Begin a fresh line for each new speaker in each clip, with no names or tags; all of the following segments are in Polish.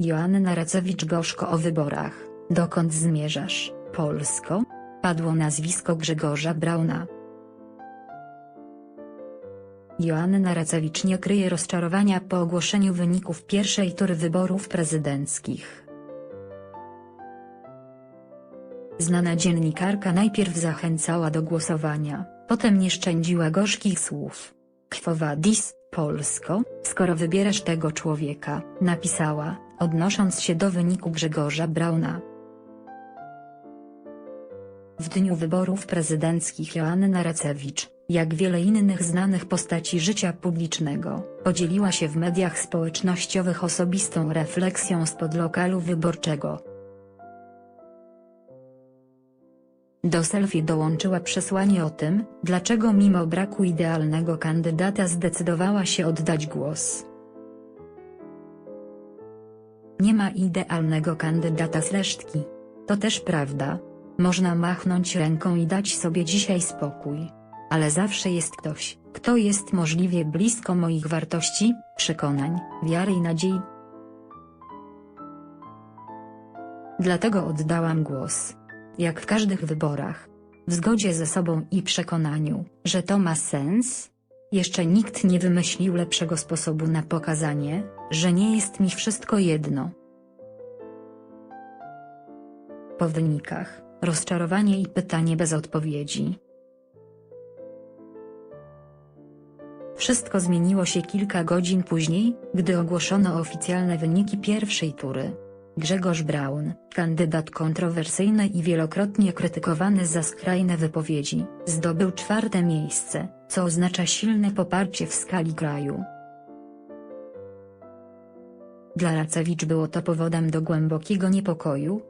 Joanna Racewicz-Gorzko o wyborach. Dokąd zmierzasz, Polsko? Padło nazwisko Grzegorza Brauna. Joanna Racewicz nie kryje rozczarowania po ogłoszeniu wyników pierwszej tury wyborów prezydenckich. Znana dziennikarka najpierw zachęcała do głosowania, potem nie szczędziła gorzkich słów. Quo vadis, Polsko, skoro wybierasz tego człowieka, napisała, odnosząc się do wyniku Grzegorza Brauna. W dniu wyborów prezydenckich Joanna Racewicz, jak wiele innych znanych postaci życia publicznego, podzieliła się w mediach społecznościowych osobistą refleksją spod lokalu wyborczego. Do selfie dołączyła przesłanie o tym, dlaczego mimo braku idealnego kandydata zdecydowała się oddać głos. Nie ma idealnego kandydata z resztki. To też prawda. Można machnąć ręką i dać sobie dzisiaj spokój. Ale zawsze jest ktoś, kto jest możliwie blisko moich wartości, przekonań, wiary i nadziei. Dlatego oddałam głos. Jak w każdych wyborach. W zgodzie ze sobą i przekonaniu, że to ma sens. Jeszcze nikt nie wymyślił lepszego sposobu na pokazanie, że nie jest mi wszystko jedno. Po wynikach, rozczarowanie i pytanie bez odpowiedzi. Wszystko zmieniło się kilka godzin później, gdy ogłoszono oficjalne wyniki pierwszej tury. Grzegorz Braun, kandydat kontrowersyjny i wielokrotnie krytykowany za skrajne wypowiedzi, zdobył czwarte miejsce, co oznacza silne poparcie w skali kraju. Dla Racewicz było to powodem do głębokiego niepokoju.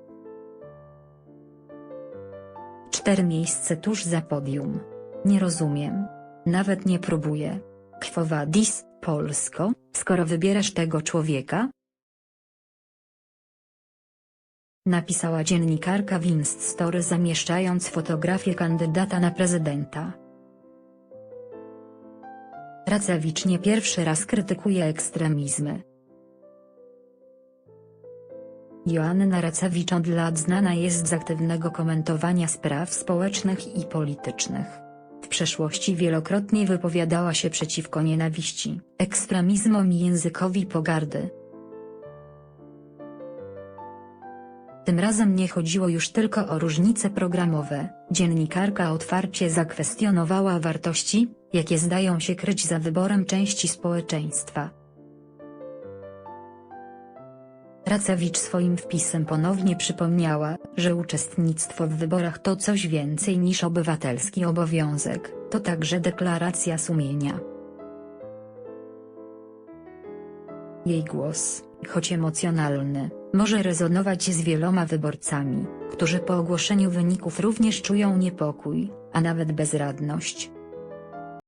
Cztery miejsce tuż za podium. Nie rozumiem. Nawet nie próbuję. Quo vadis, Polsko, skoro wybierasz tego człowieka? Napisała dziennikarka w Instastory zamieszczając fotografię kandydata na prezydenta. Racewicz nie pierwszy raz krytykuje ekstremizmy. Joanna Racewicz od lat znana jest z aktywnego komentowania spraw społecznych i politycznych. W przeszłości wielokrotnie wypowiadała się przeciwko nienawiści, ekstremizmom i językowi pogardy. Tym razem nie chodziło już tylko o różnice programowe, dziennikarka otwarcie zakwestionowała wartości, jakie zdają się kryć za wyborem części społeczeństwa. Racewicz swoim wpisem ponownie przypomniała, że uczestnictwo w wyborach to coś więcej niż obywatelski obowiązek, to także deklaracja sumienia. Jej głos, choć emocjonalny, może rezonować z wieloma wyborcami, którzy po ogłoszeniu wyników również czują niepokój, a nawet bezradność.